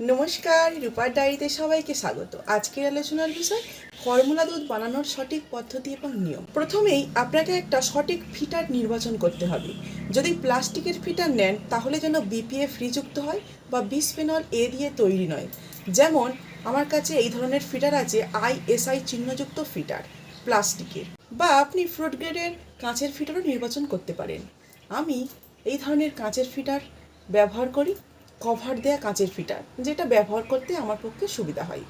নমস্কার, রূপার ডায়েরিতে সবাইকে স্বাগত। আজকের আলোচনার বিষয়, ফর্মুলা দুধ বানানোর সঠিক পদ্ধতি এবং নিয়ম। প্রথমেই আপনাকে একটা সঠিক ফিটার নির্বাচন করতে হবে। যদি প্লাস্টিকের ফিটার নেন, তাহলে যেন বিপিএ ফ্রিযুক্ত হয় বা বিসফেনল এ দিয়ে তৈরি নয়। যেমন, আমার কাছে এই ধরনের ফিটার আছে আইএসআই চিহ্নযুক্ত ফিটার, প্লাস্টিকের। বা আপনি ফ্রুট গ্রেডের কাঁচের ফিটারও নির্বাচন করতে পারেন। আমি এই ধরনের কাঁচের ফিটার ব্যবহার করি। কভার দেয়া কাঁচের ফিটার, যেটা ব্যবহার করতে আমার পক্ষে সুবিধা হয়।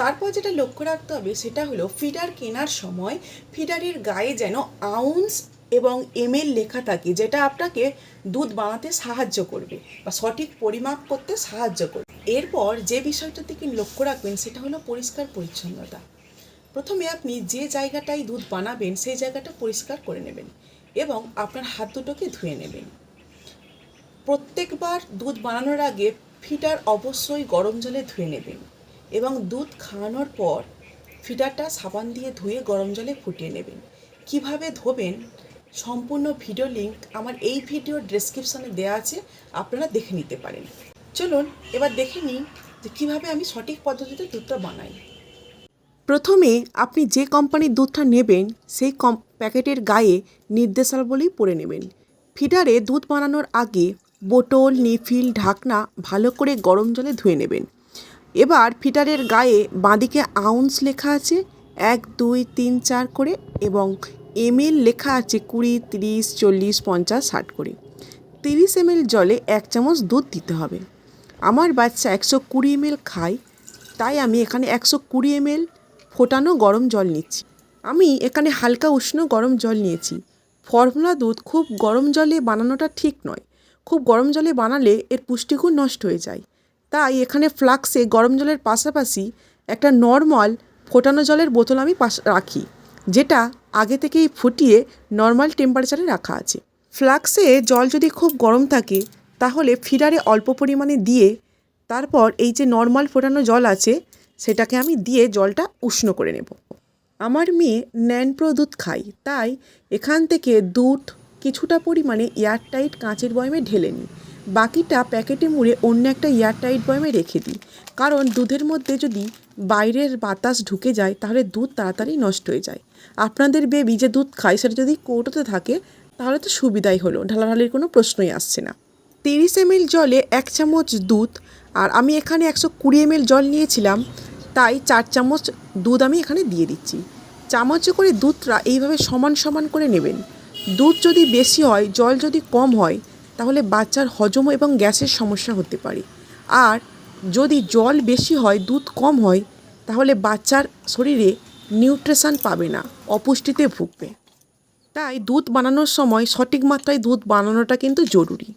তারপর যেটা লক্ষ্য রাখতে হবে, সেটা হলো ফিডার কেনার সময় ফিডারের গায়ে যেন আউন্স এবং এমএল লেখা থাকে, যেটা আপনাকে দুধ বানাতে সাহায্য করবে বা সঠিক পরিমাপ করতে সাহায্য করবে। এরপর যে বিষয়টার দিকে লক্ষ্য রাখবেন, সেটা হলো পরিষ্কার পরিচ্ছন্নতা। প্রথমে আপনি যে জায়গাটায় দুধ বানাবেন, সেই জায়গাটা পরিষ্কার করে নেবেন এবং আপনার হাত দুটোকে ধুয়ে নেবেন। প্রত্যেকবার দুধ বানানোর আগে ফিটার অবশ্যই গরম জলে ধুয়ে নেবেন এবং দুধ খাওয়ানোর পর ফিটারটা সাবান দিয়ে ধুয়ে গরম জলে ফুটিয়ে নেবেন। কীভাবে ধোবেন? সম্পূর্ণ ভিডিও লিঙ্ক আমার এই ভিডিওর ডেসক্রিপশানে দেওয়া আছে, আপনারা দেখে নিতে পারেন। চলুন, এবার দেখে নিন যে কীভাবে আমি সঠিক পদ্ধতিতে দুধটা বানাই। প্রথমে আপনি যে কোম্পানির দুধটা নেবেন, সেই কম, প্যাকেটের গায়ে নির্দেশাবলী পড়ে নেবেন। ফিডারে দুধ বানানোর আগে বোতল, নিফিল, ঢাকনা ভালো করে গরম জলে ধুয়ে নেবেন। এবার ফিটারের গায়ে বাঁদিকে আউন্স লেখা আছে, এক, দুই, তিন, চার করে এবং এমএল লেখা আছে কুড়ি, তিরিশ, চল্লিশ, পঞ্চাশ, ষাট করে। তিরিশ এমএল জলে এক চামচ দুধ দিতে হবে। আমার বাচ্চা একশো কুড়ি এমএল খায়, তাই আমি এখানে একশো কুড়ি এমএল ফোটানো গরম জল নিচ্ছি। আমি এখানে হালকা উষ্ণ গরম জল নিয়েছি। ফর্মুলা দুধ খুব গরম জলে বানানোটা ঠিক নয়। খুব গরম জলে বানালে এর পুষ্টিগুণ নষ্ট হয়ে যায়। তাই এখানে ফ্লাক্সে গরম জলের পাশাপাশি একটা নর্মাল ফোটানো জলের বোতল আমি পাশ, রাখি, যেটা আগে থেকেই ফুটিয়ে নর্মাল টেম্পারেচারে রাখা আছে। ফ্লাক্সে জল যদি খুব গরম থাকে, তাহলে ফিডারে অল্প পরিমাণে দিয়ে তারপর এই যে নর্মাল ফোটানো জল আছে, সেটাকে আমি দিয়ে জলটা উষ্ণ করে নেব। আমার মেয়ে ন্যানপ্রো দুধ খায়, তাই এখান থেকে দুধ কিছুটা পরিমাণে এয়ারটাইট কাঁচের বয়মে ঢেলে নিই। বাকিটা প্যাকেটে মুড়ে অন্য একটা এয়ারটাইট বয়মে রেখে দিই। কারণ দুধের মধ্যে যদি বাইরের বাতাস ঢুকে যায়, তাহলে দুধ তাড়াতাড়ি নষ্ট হয়ে যায়। আপনাদের বেবি যে দুধ খায়, সেটা যদি কৌটোতে থাকে, তাহলে তো সুবিধাই হলো, ঢালাঢালির কোনো প্রশ্নই আসছে না। তিরিশ এমএল জলে এক চামচ দুধ, আর আমি এখানে একশো কুড়ি এমএল জল নিয়েছিলাম, তাই চার চামচ দুধ আমি এখানে দিয়ে দিচ্ছি। চামচে করে দুধটা এইভাবে সমান সমান করে নেবেন। দুধ যদি বেশি হয়, জল যদি কম হয়, তাহলে বাচ্চার হজম এবং গ্যাসের সমস্যা হতে পারে। আর যদি জল বেশি হয়, দুধ কম হয়, তাহলে বাচ্চার শরীরে নিউট্রিশন পাবে না, অপুষ্টিতে ভুগবে। তাই দুধ বানানোর সময় সঠিক মাত্রায় দুধ বানানোটা কিন্তু জরুরি।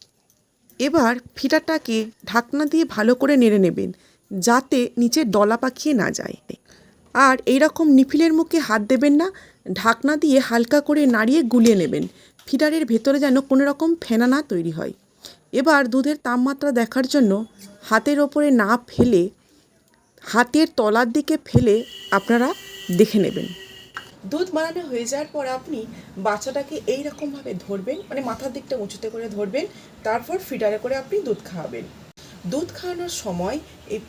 এবার ফিটারটাকে ঢাকনা দিয়ে ভালো করে নেড়ে নেবেন, যাতে নিচে ডলা পাকিয়ে না যায়। আর এইরকম নিফিলের মুখে হাত দেবেন না, ঢাকনা দিয়ে হালকা করে নাড়িয়ে গুলিয়ে নেবেন। ফিটারের ভেতরে যেন কোনো রকম ফেনা না তৈরি হয়। এবার দুধের তাপমাত্রা দেখার জন্য হাতের ওপরে না ফেলে, হাতের তলার দিকে ফেলে আপনারা দেখে নেবেন। দুধ বানানো হয়ে যাওয়ার পর আপনি বাচ্চাটাকে এই রকমভাবে ধরবেন মানে মাথার দিকটা উঁচুতে করে ধরবেন, তারপর ফিডারে করে আপনি দুধ খাওয়াবেন। দুধ খাওয়ানোর সময় এই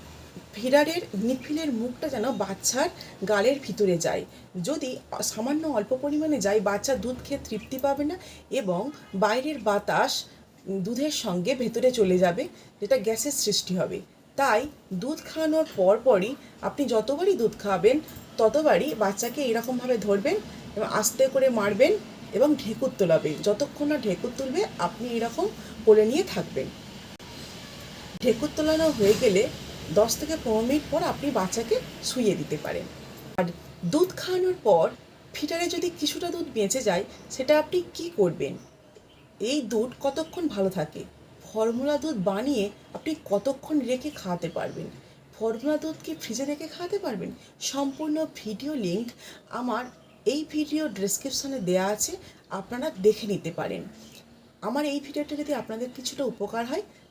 ফিডারের নিফিলের মুখটা যেন বাচ্চার গালের ভিতরে যায়। যদি সামান্য অল্প পরিমাণে যায়, বাচ্চা দুধ খেয়ে তৃপ্তি পাবে না এবং বাইরের বাতাস দুধের সঙ্গে ভেতরে চলে যাবে, যেটা গ্যাসের সৃষ্টি হবে। তাই দুধ খাওয়ানোর পরপরই আপনি যতবারই দুধ খাওয়াবেন ততবারই বাচ্চাকে এরকমভাবে ধরবেন এবং আস্তে করে মারবেন এবং ঢেকুর তোলাবেন। যতক্ষণ না ঢেকুর তুলবে, আপনি এরকম করে নিয়ে থাকবেন। ঢেকুর তোলানো হয়ে গেলে দশ থেকে পনেরো মিনিট পর আপনি বাচ্চাকে শুইয়ে দিতে পারেন। আর দুধ খাওয়ানোর পর ফিটারে যদি কিছুটা দুধ বেঁচে যায়, সেটা আপনি কি করবেন? এই দুধ কতক্ষণ ভালো থাকে? ফর্মুলা দুধ বানিয়ে আপনি কতক্ষণ রেখে খাওয়াতে পারবেন? ফর্মুলা দুধ কি ফ্রিজে রেখে খাওয়াতে পারবেন? সম্পূর্ণ ভিডিও লিঙ্ক আমার এই ভিডিও ডেসক্রিপশনে দেওয়া আছে, আপনারা দেখে নিতে পারেন। আমার এই ভিডিওটা যদি আপনাদের কিছুটা উপকার হয়